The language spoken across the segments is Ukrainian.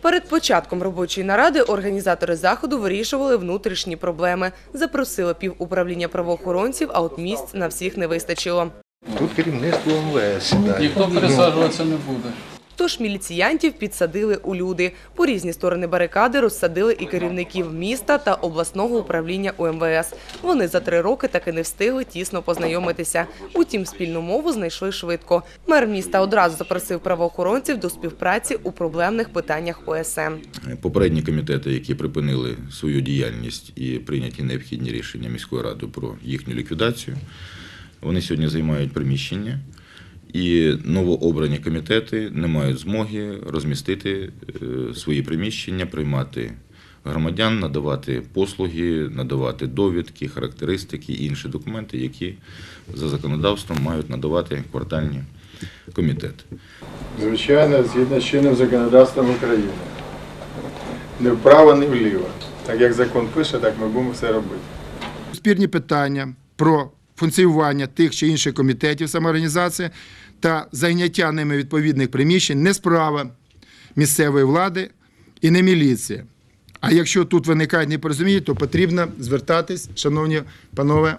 Перед початком робочої наради організатори заходу вирішували внутрішні проблеми. Запросили півуправління правоохоронців, а от місць на всіх не вистачило. Тут керівництво МВС сідає. Ніхто пересаджуватися не буде. Тож міліціянтів підсадили у люди. По різні сторони барикади розсадили і керівників міста та обласного управління УМВС. Вони за три роки таки не встигли тісно познайомитися. Утім, спільну мову знайшли швидко. Мер міста одразу запросив правоохоронців до співпраці у проблемних питаннях ОСН. Попередні комітети, які припинили свою діяльність і прийняті необхідні рішення міської ради про їхню ліквідацію, вони сьогодні займають приміщення. І новообрані комітети не мають змоги розмістити е, свої приміщення, приймати громадян, надавати послуги, надавати довідки, характеристики і інші документи, які за законодавством мають надавати квартальні комітети. Звичайно, згідно з чинним законодавством України. Не вправо, не вліво. Так як закон пише, так ми будемо все робити. спірні питання про функціонування тих чи інших комітетів самоорганізації та зайняття ними відповідних приміщень не справа місцевої влади і не міліції. А якщо тут виникають непорозуміння, то потрібно звертатись, шановні панове,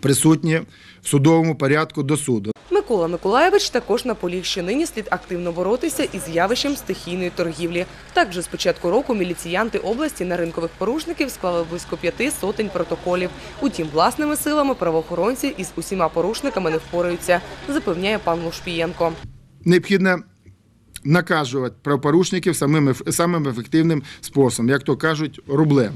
присутні в судовому порядку до суду. Микола Миколаєвич також наполіг, що нині слід активно боротися із явищем стихійної торгівлі. Так вже з початку року міліціянти області на ринкових порушників склали близько п'яти сотень протоколів. Утім, власними силами правоохоронці із усіма порушниками не впораються, запевняє пан Лушпієнко. Необхідно наказувати правопорушників самим, самим ефективним способом, як то кажуть, рублем.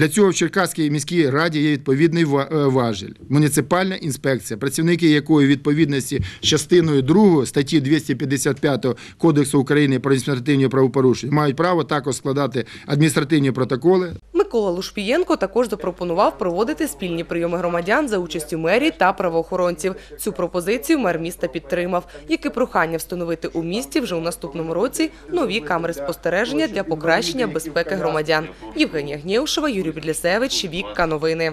Для цього в Черкаській міській раді є відповідний е, важіль. Муніципальна інспекція, працівники якої відповідності з частиною 2 статті 255 Кодексу України про адміністративні правопорушення мають право також складати адміністративні протоколи Микола Лушпієнко також запропонував проводити спільні прийоми громадян за участю мерії та правоохоронців. Цю пропозицію мер міста підтримав, як і прохання встановити у місті вже у наступному році нові камери спостереження для покращення безпеки громадян. Євгенія Гнєушева, Юрій Бідлісевич, Вікка Новини.